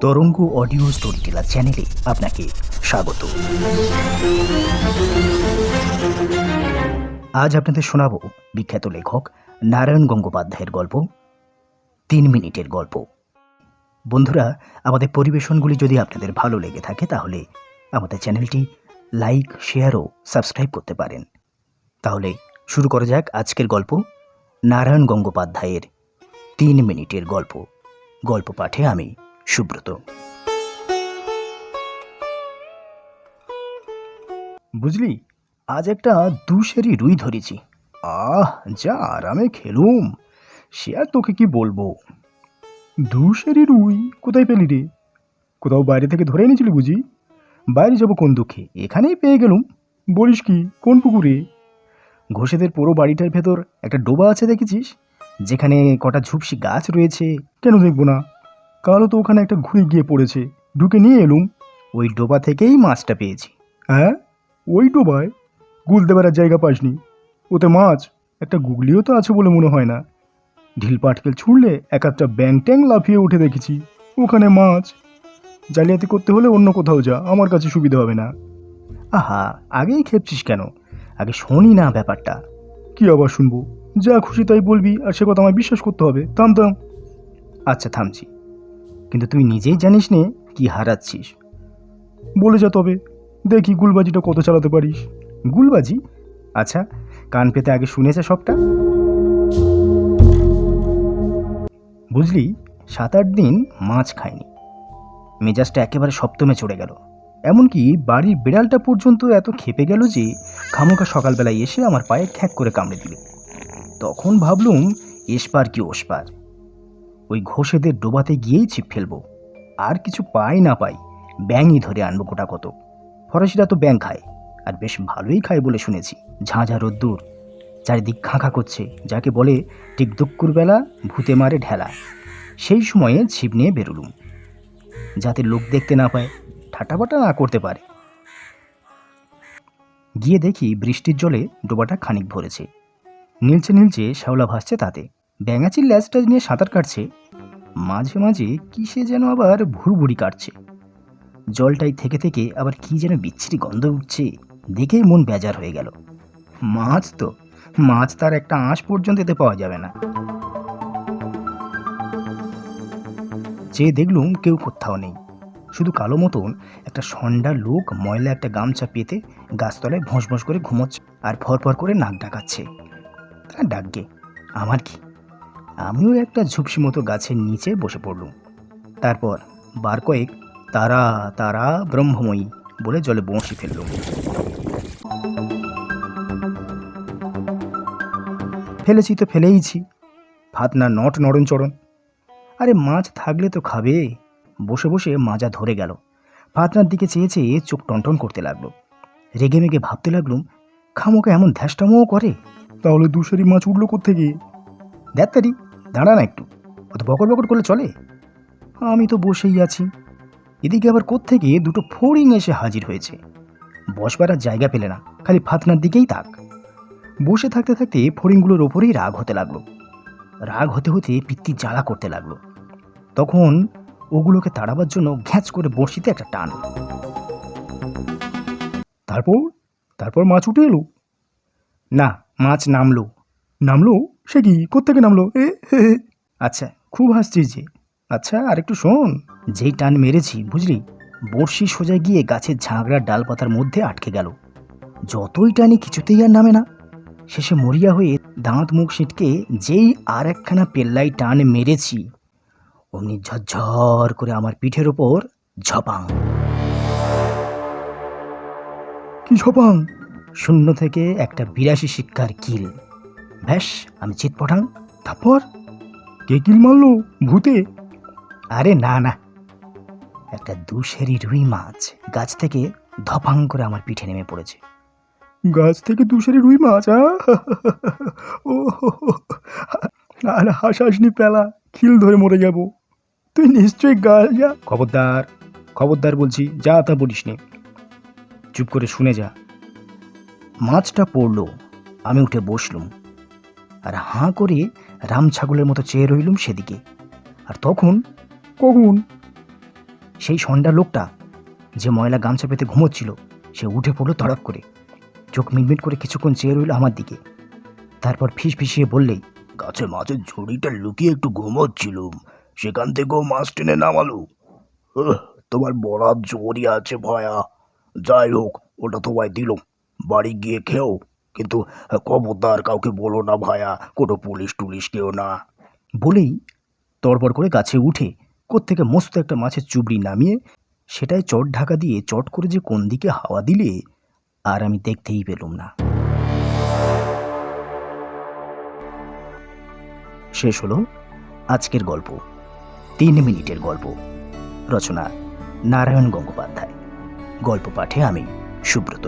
তরঙ্গ audio story teller চ্যানেলে আপনাকে স্বাগত। আজ আপনাদের শোনাব বিখ্যাত লেখক নারায়ণ গঙ্গোপাধ্যায়ের গল্প, তিন মিনিটের গল্প। বন্ধুরা, আমাদের পরিবেশনগুলি যদি আপনাদের ভালো লেগে থাকে তাহলে আমাদের চ্যানেলটি লাইক, শেয়ার ও সাবস্ক্রাইব করতে পারেন। তাহলে শুরু করা যাক আজকের গল্প, নারায়ণ গঙ্গোপাধ্যায়ের তিন মিনিটের গল্প। গল্প পাঠে আমি সুব্রত। বুঝলি, আজ একটা দুশেরি রুই ধরেছি। আহ, যা আরামে খেলুম। সে আর তোকে কি বলব? দুশেরি রুই কোথায় পেলি রে? কোথাও বাইরে থেকে ধরে এনেছিলি বুঝি? বাইরে যাব কোন দুঃখে? এখানেই পেয়ে গেলুম। বলিস কি, কোন পুকুরে? ঘোষেদের পুরো বাড়িটার ভেতর একটা ডোবা আছে দেখেছিস? যেখানে কটা ঝুপসি গাছ রয়েছে। কেন দেখব না? কালও তো ওখানে একটা ঘুরে গিয়ে পড়েছে। ঢুকে নিয়ে এলুম। ওই ডোবা থেকেই মাছটা পেয়েছি। হ্যাঁ? ওই ডোবায়? গুলতে বেড়ার জায়গা পাসনি। ওতে মাছ? একটা গুগলিও তো আছে বলে মনে হয় না। ঢিল পাটকেল ছুঁড়লে এক একটা ব্যাং ট্যাং লাফিয়ে উঠে দেখেছি। ওখানে মাছ? জালিয়াতি করতে হলে অন্য কোথাও যা আমার কাছে সুবিধা হবে না। আহা আগেই খেপছিস কেন? আগে শোনি না ব্যাপারটা। কি আবার শুনব? যা খুশি তাই বলবি আর সে কথা আমায় বিশ্বাস করতে হবে। থাম থাম। আচ্ছা থামছি। কিন্তু তুই নিজেই জানিস নে কি হারাচ্ছিস। বলে যা তবে। দেখি গুলবাজিটা কত চালাতে পারিস। গুলবাজি? আচ্ছা কান পেতে আগে শুনেছে সবটা? বুঝলি সাত আট দিন মাছ খায়নি। মেজাজটা একেবারে সপ্তমে চড়ে গেল। এমনকি বাড়ির বিড়ালটা পর্যন্ত এত খেপে গেল যে খামোকা সকালবেলায় এসে আমার পায়ে খ্যাক করে কামড়ে দিল। তখন ভাবলুম এসপার কি ওসপার? ওই ঘোষেদের ডোবাতে গিয়েই ছিপ ফেলব। আর কিছু পাই না পাই, ব্যাঙই ধরে আনব গোটা কত। ফরাসিরা তো ব্যাং খায়, আর বেশ ভালোই খায় বলে শুনেছি। ঝাঁঝা রোদ্দুর, চারিদিক খাঁখা করছে, যাকে বলে ঠিক দুক্কুর বেলা ভূতে মারে ঢেলা। সেই সময়ে ছিপ নিয়ে বেরুলুম। যাতে লোক দেখতে না পায় ঠাটাবাটা না করতে পারে। গিয়ে দেখি বৃষ্টির জলে ডোবাটা খানিক ভরেছে। নীলচে নীলচে শ্যাওলা ভাসছে তাতে। ব্যাঙাচির ল্যাজটা নিয়ে সাঁতার কাটছে। মাঝে মাঝে কিসে যেন আবার ভুরভুরি কাটছে। জলটাই থেকে থেকে আবার কি যেন বিচ্ছিরি গন্ধ উঠছে, দেখেই মন বেজার হয়ে গেল। মাছ তো, মাছ তার একটা আঁশ পর্যন্ত এতে পাওয়া যাবে না। চেয়ে দেখলুম কেউ কোথাও নেই। শুধু কালো মতন একটা সন্ডা লোক ময়লা একটা গামছা পেতে গাছতলায় ভোঁস ভোঁস করে ঘুমোচ্ছে আর ফরফর করে নাক ডাকাচ্ছে। তা ডাকগে আমার কি? আমিও একটা ঝুপসি মতো গাছের নিচে বসে পড়লুম। তারপর বার কয়েক তারা তারা ব্রহ্মময়ী বলে জলে বঁশি ফেললুম। ফেলেছি তো ফেলেইছি ভাত না নট নরণ চড়ন আরে মাছ থাকলে তো খাবে। বসে বসে মাজা ধরে গেল। ভাতনার দিকে চেয়ে চেয়ে চোখ টনটন করতে লাগল। রেগে মেগে ভাবতে লাগলুম খামোকে এমন ধ্যাসটামও করে। তাহলে দুশারি মাছ উঠল কোথেকে দেখ দাঁড়া না একটু, অত বকর বকর করলে চলে? আমি তো বসেই আছি। এদিকে আবার কোত্থেকে দুটো ফড়িং এসে হাজির হয়েছে। বসবার আর জায়গা পেলে না, খালি ফাতনার দিকেই তাক। বসে থাকতে থাকতে ফড়িংগুলোর ওপরেই রাগ হতে লাগল। রাগ হতে হতে পিত্তি জ্বালা করতে লাগল। তখন ওগুলোকে তাড়াবার জন্য ঘ্যাঁচ করে বড়শিতে একটা টান। তারপর তারপর মাছ উঠে এলো। না, মাছ নামলো। নামলো? সে কি? কোত্থেকে নামলো? এ হে, হে। আচ্ছা খুব হাসছিস যে আচ্ছা আর একটু শোন। যেই টান মেরেছি বুঝলি? বড়শি সোজা গিয়ে গাছের ঝাঁকড়ার ডালপাতার মধ্যে আটকে গেল। যতই টানি কিছুতেই আর নামে না। শেষে মরিয়া হয়ে দাঁত মুখ সিটকে যেই আর একখানা পেল্লাই টান মেরেছি অমনি ঝরঝর করে আমার পিঠের ওপর ঝপাং। কি ঝপাং? শূন্য থেকে একটা বিরাশি শিক্ষার কিল। ব্যাস আমি চিৎপটাং তারপর? কে কিল মারলো ভূতে? আরে না না। একটা দুশেরি রুই মাছ গাছ থেকে ধপাং করে আমার পিঠে নেমে পড়েছে। গাছ থেকে দুশেরি রুই মাছ ও আর হাসাসনি পেলা খিল ধরে মরে যাব। তুই নিশ্চয়ই গাছ যা। খবরদার খবরদার বলছি যা তা বলিস নে। চুপ করে শুনে যা। মাছটা পড়ল আমি উঠে বসলুম। আর হাঁ করে রাম ছাগলের মতো চেয়ে রইলুম সেদিকে। আর তখন কখন সেই সন্ধ্যা লোকটা যে ময়লা গামছা পেতে ঘুমোচ্ছিল, সে উঠে পড়ল তড়াক করে। চোখ মিটমিট করে কিছুক্ষণ চেয়ে রইল আমার দিকে। তারপর ফিস ফিসিয়ে বললেই গাছে মাছের ঝুড়িটা লুকিয়ে একটু ঘুমোচ্ছিলুম। সেখান থেকেও মাছ টেনে নামালো তোমার বরাত জোরই আছে ভয়া। যাই হোক, ওটা তোমায় দিলুম। বাড়ি গিয়ে খেও। কিন্তু খবরদার কাউকে বলো না ভায়া, কোনো পুলিশ টুলিশ কেউ না। বলেই তড়বড় করে গাছে উঠে কোত্থেকে মস্ত একটা মাছের চুবড়ি নামিয়ে সেটাই চট ঢাকা দিয়ে চট করে যে কোন দিকে হাওয়া দিলে আর আমি দেখতেই পেলুম না। শেষ হলো আজকের গল্প, তিন মিনিটের গল্প, রচনা নারায়ণ গঙ্গোপাধ্যায়। গল্প পাঠে আমি সুব্রত।